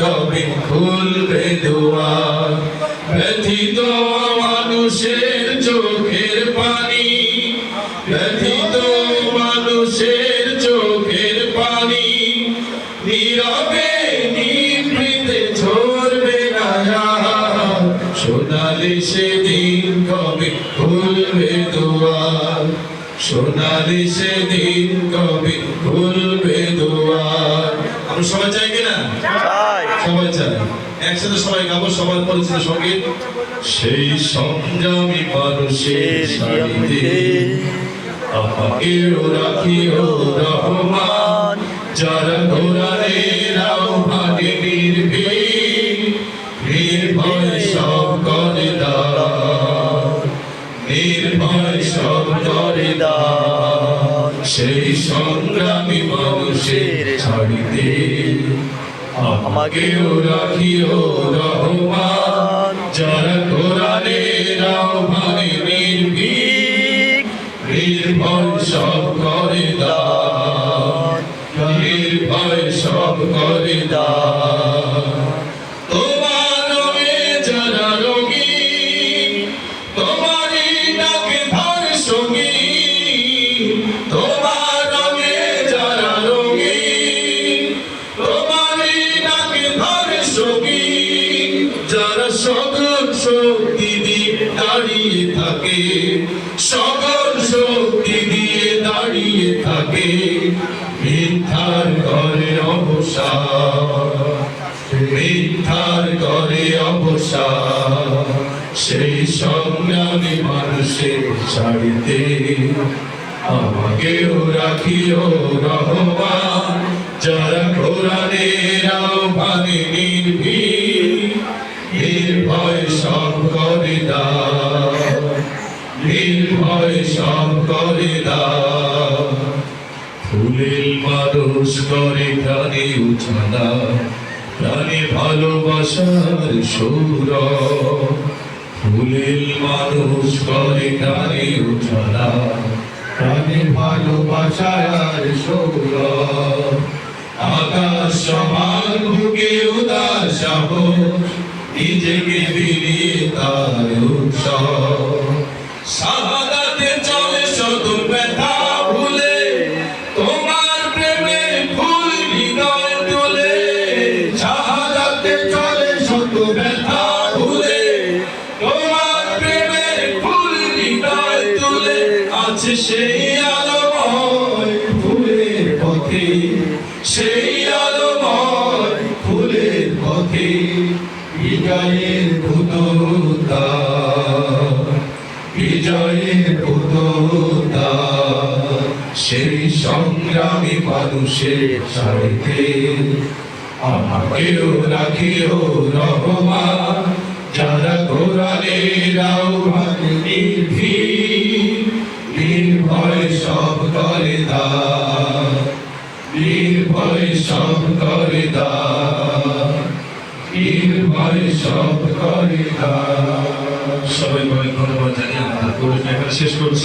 কবে খুলবে দুয়ার, ব্যথিত মানুষের চোখের পানি, ব্যথিত মানুষের চোখের পানি, নীরবে নিভৃতে ঝরবে না। সোনালি সেদিন কবে খুলবে দুয়ার, সোনালি সেদিন কবে খুলবে একসাথে সবাই গাবো সবার পরিচিত সংগীত। সেই সংগ্রামী মানুষের সারিতে আমাকেও রাখিও রহমান। যারা ঘোরানের আহ্বানে নির্ভীক নির্ভয় সব করে নির্ভয় সব করে সেই সংগ্রামী মানুষের ছাড়িতে আমাকেও রাখিও নির্ভয় সব করে দান নির্ভয় সব করে দান তোমার যারা রঙিন তোমারই ডাকে ধর সঙ্গী। তোমার যারা রঙিন তোমারই ডাকে ধর সঙ্গী। যারা শক্তি দিয়ে দাঁড়িয়ে থাকে সকল থাকে মিথ্যার ঘরে অবসাদ মিথ্যার করে অবসাদ সেই সংগ্রামী মানুষের ছাড়িতে আমাকেও রাখিও রহমান। যারা কোরআনের আহ্বানে নির্ভীক, নির্ভয় সব করে দাও। নির্ভয় সব করে দাও। ফুলের মানুষ করে প্রাণে উঠানা প্রাণে ভালোবাসার সৌর ফুলের মানুষ করে প্রাণে উঠানা প্রাণে ভালোবাসার সৌর আকাশ সমান বুকে উদাস নিজেকে বিলিয়ে তার উৎসব। শাহাদাতে চলে শত ব্যথা আছে সেই আলোময় ফুলের পথে, সেই আলোময় ফুলের পথে, বিজয়ের ভূততা বিজয়ের ভূততা সেই সংগ্রামী মানুষের সারিতে আমাকেও রাখিও রহমান করে দা নির্ভয় সব করে দা নির্ভয় সব করে দা সবাই ধন্যবাদ জানিয়ে আমাদের শেষ করছি।